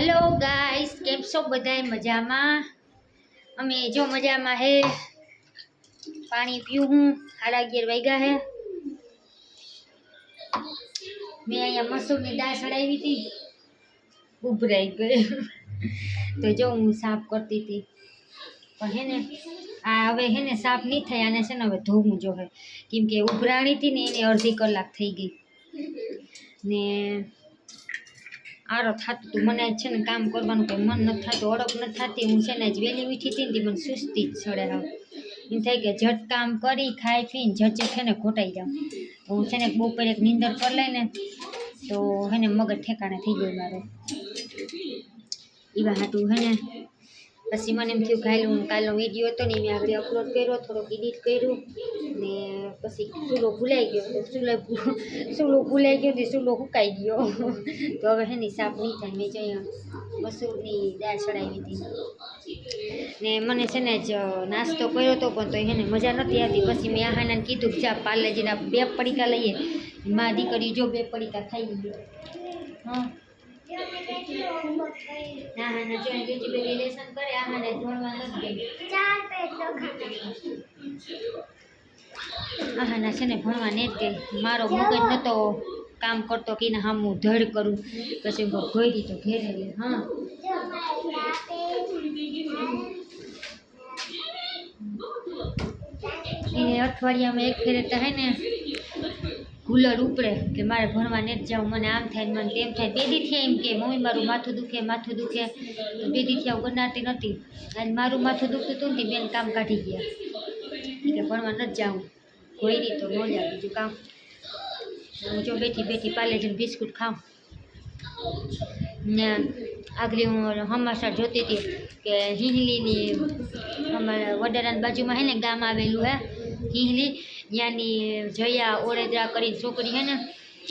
Hello guys કેમ છો બધાય? મજામાં? અમે જો મજામાં હે. પાણી પીવું હું. સાડા અગિયાર વાગ્યા હે. મેં અહીંયા મસૂરની દાળ ચડાવી હતી. ઉભરાઈ ગઈ. તો જો હું સાફ કરતી હતી. પણ હે ને, આ હવે હે ને સાફ નહીં થાય. આને છે ને હવે ધોવું જો હે કેમ કે ઉભરાણી હતી ને એને અડધી કલાક થઈ ગઈ. ને આરો થતું હતું મને છે ને કામ કરવાનું કંઈ મન નથી થતું અડપ નથી થતી. હું છે ને જ વહેલી ઉઠી હતી ને તે મને સુસ્તી જ ચડે હવે. એમ થાય કે ઝટ કામ કરી, ખાઈ પીને ઝટ છે ને ખોટાઈ જાઉં. તો હું છે ને બપોરે એક નીંદર કરી લઈને તો હે ને મગજ ઠેકાણે થઈ ગયું મારું. એવા હાટું હે ને પછી મને એમ થયું કાલે હું કાલનો વીડિયો હતો ને મેં આગળ અપલોડ કર્યો, થોડોક એડિટ કર્યું ને પછી ચૂલો ભૂલાઈ ગયો તો ચૂલો ચૂલો ભૂલાઈ ગયો તે ચૂલો સુકાઈ ગયો. તો હવે એની સાફ નહીં થાય મેં જો મસૂરની દાળ ચડાવી હતી. ને મને છે ને જ નાસ્તો કર્યો હતો, પણ તો એને મજા નથી આવતી. પછી મેં આહાનાને કીધું કે જા પાર્લેજીના બે પડીકા લઈએ. મા દીકરી જો બે પડીકા ખાઈ ગયો હા. ના હા ના જો બીજી બધી લેસન કરે આહાને ભણવા નથી ગઈ આહા ના છે ને ભણવા ને જ ગઈ. મારો મગજ નતો કામ કરતો કે ના હું ધડ કરું. પછી હું ગઈ તો ઘેરે લે હા. એને અઠવાડિયામાં એક ફેરે તો હે ને કુલર ઉપડે કે મારે ભણવા ને જ જાઉં, મને આમ થાય મને તેમ થાય. બેદી થયા એમ કે, મમ્મી, મારું માથું દુખે માથું દુખે. તો બેદી થયા હું બનાવતી નથી અને મારું માથું દુખતું હતું ને બેન કામ કાઢી ગયા. કે, ભણવા નથી જાઉં. કોઈ તો ન જા બીજું કામ. હું જો બેઠી બેઠી પાલે જઈને બિસ્કુટ ખાઉં. ને આગલી હું હમાસા જોતી હતી કે હિંહલીની અમારા વડારાની બાજુમાં હે ને ગામ આવેલું હે હિંહલી ત્યાંની જયા ઓળેદરા કરીને છોકરી હે ને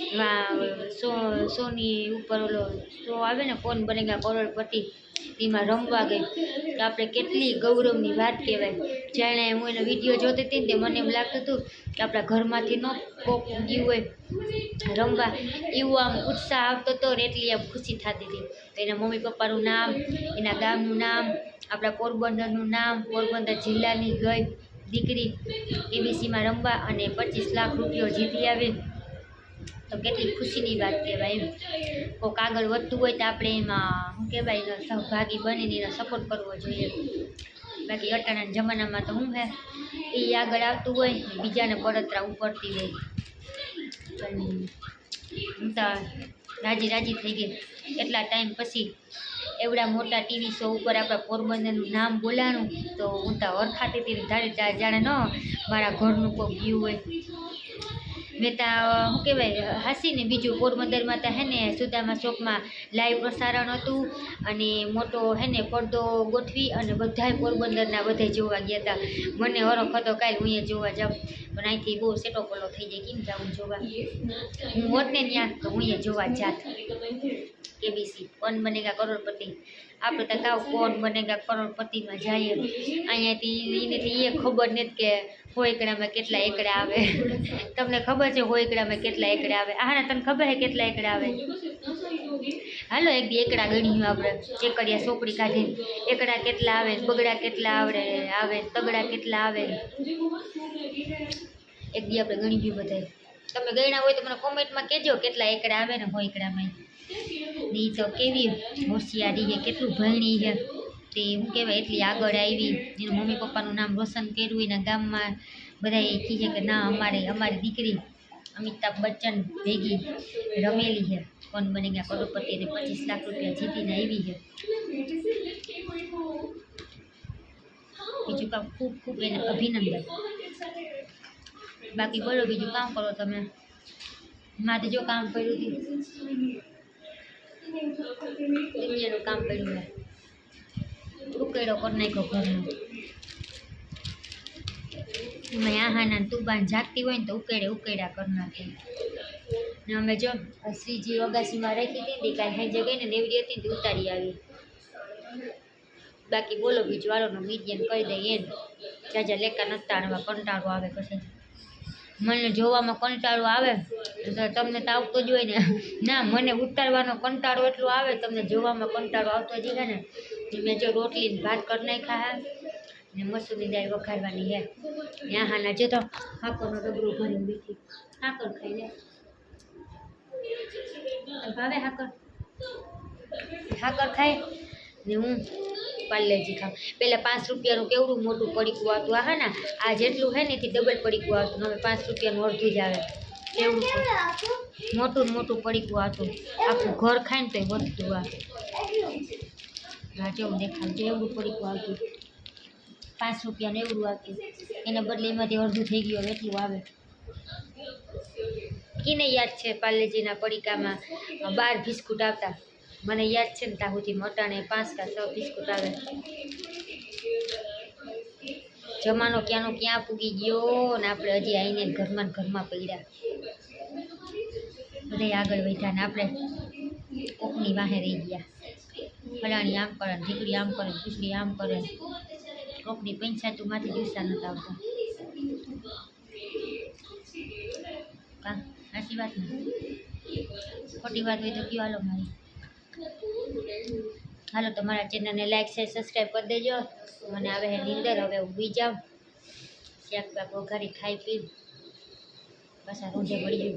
એમાં સો, સોની ઉપર ઓલો શો આવે ને કોણ બનેગા કરોડપતિ તેમાં રમવા ગઈ. તો આપણે કેટલી ગૌરવની વાત કહેવાય. જાણે હું એનો વીડિયો જોતી હતી ને તે મને એમ લાગતું હતું કે આપણા ઘરમાંથી ન કોક ગયું હોય રમવા. એવું આમ ઉત્સાહ આવતો હતો ને એટલી આમ ખુશી થતી હતી. એના મમ્મી પપ્પાનું નામ, એના ગામનું નામ, આપણા પોરબંદરનું નામ, પોરબંદર જિલ્લાની ગઈ. દીકરી એબીસીમાં રમવા અને પચીસ લાખ રૂપિયો જીતી આવે, તો કેટલી ખુશીની વાત કહેવાય એમ. કોઈક આગળ વધતું હોય તો આપણે એમાં, શું કહેવાય, એનો સહભાગી બનીને એનો સપોર્ટ કરવો જોઈએ. બાકી અટાણાના જમાનામાં તો શું હે? એ આગળ આવતું હોય, બીજાને પડતરા ઉપડતી હોય હું તો રાજી રાજી થઈ ગઈ એટલા ટાઈમ પછી એવડા મોટા ટીવી શો ઉપર આપણા પોરબંદરનું નામ બોલાણું, તો હું તો હરખાતી હતી જાણે જાણે ન, મારા ઘરનું કોઈ ગયું હોય. મેં ત્યાં શું કહેવાય હાસીને બીજું પોરબંદરમાં તો હે ને સુદામા ચોકમાં લાઈવ પ્રસારણ હતું અને મોટો હે ને પડદો ગોઠવી અને બધાય પોરબંદરના બધાય જોવા ગયા હતા મને હરખ હતો કાંઈ હું એ જોવા જાઉં. પણ અહીંથી બહુ સેટો પલો થઈ જાય કેમ જાઉં જોવા? હું હોત ને ત્યાં તો હું એ જોવા જાત. કેબીસી કોણ બનેગા કરોડપતિ. આપણે તો કાવ કોણ બનેગા કરોડપતિમાં જઈએ. અહીંયાથી એનેથી એ ખબર નથી કે હોયકડામાં કેટલા એકડા આવે. તમને ખબર છે હોયકડામાં કેટલા એકડા આવે. આને તને ખબર છે કેટલા એકડા આવે? હાલો, એક દી એકડા ગણ્યું આપણે એકડિયા સોપડી કાઢી એકડા કેટલા આવે, બગડા કેટલા આવડે, આવે, તગડા કેટલા આવે? એક દી આપણે ગણી ગયું બધાય. તમે ગણ્યા હોય તો મને કોમેન્ટમાં કહેજો કેટલા એકડા આવે ને હોયકડામાં ઈ તો કેવી હોશિયારી છે, કેટલું ભણી છે. તે હું કહેવાય એટલી આગળ આવી. એનું મમ્મી પપ્પાનું નામ રોશન કર્યું, એના ગામમાં બધા એ કહે છે કે ના, અમારે, અમારી દીકરી અમિતાભ બચ્ચન ભેગી રમેલી છે. કોણ બની ગયા કરોડપતિ અને પચીસ લાખ રૂપિયા જીતીને આવી છે. બીજું કામ ખૂબ ખૂબ એને અભિનંદન. બાકી બોલો, બીજું કામ કરો તમે. મારે જો કામ કર્યું હતું. દુનિયાનું કામ પડ્યું હોય ઉકેડો કરી નાખ્યો ઘરનો. એમાં આહાના તુબાન જાગતી હોય ને તો ઉકેડે, ઉકેડા કરી નાખે. ને અમે જો શ્રીજી અગાસીમાં રાખી હતી કાંઈ હાઈ જગ્યાએ ને દેવડી હતી ને ઉતારી આવી. બાકી બોલો, બીજવાળોનો મીડિયમ કહી દઈએ જાજા લેકા નતા કંટાળો આવે પછી. મને જોવામાં કંટાળો આવે તમને તો આવતો જ હોય ને. ના, મને ઉતારવાનો કંટાળો એટલો આવે, તમને જોવામાં કંટાળો આવતો જ હોય ને. મેં જો રોટલી ભાત કરી નાખ્યા ને મસૂરની દાળ વઘારવાની હે. ત્યાં હાના જો તો હાકોનો ડબરું ભરીને બેઠી. હાકર ખાઈ લે. ભાવે હાકર હાકર ખાય ને હું પાર્લેજી ખાવ પહેલાં પાંચ રૂપિયાનું કેવડું મોટું પડીકું આવતું? આ ને, આ જેટલું હે ને, એથી ડબલ પડીકું આવતું. હવે પાંચ રૂપિયાનું અડધું જ આવે. કેવડું મોટું મોટું પડીકું આવતું. આખું ઘર ખાય ને તોય વધતું આ હા જેવું દેખાડું એવડું પડીકું આવતું. પાંચ રૂપિયાનું એવડું આવતું. એના બદલે એમાંથી અડધું થઈ ગયું એટલું આવે. કીને યાદ છે પાર્લેજીના પડીકામાં બાર બિસ્કુટ આવતા? મને યાદ છે ને ત્યાં સુધી મટાણે પાંચ કા છ બિસ્કુટ આવે. જમાનો ક્યાંનો ક્યાં પૂગી ગયો ને આપણે હજી આવીને ઘરમાં ઘરમાં પડ્યા બધા આગળ વધ્યા ને આપણે કોકની વાહે રહી ગયા. ફલાણી આમ કરે ઢીકડી આમ કરે ને આમ કરે કોકની પંચાયતમાંથી દિવસા નતા આવતા. કા? સાચી વાત ને? ખોટી વાત હોય તો કયો હાલો મારી. હાલો, તમારા ચેનલને લાઈક શેર સબસ્ક્રાઈબ કરી દેજો. મને આવે હે નીંદર હવે ઊભી જાઉં શાક પાક વઘારી, ખાઈ પી. પાછા રોજે ગયું.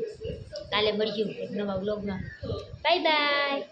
કાલે મળીશું એક નવા વ્લોગમાં બાય બાય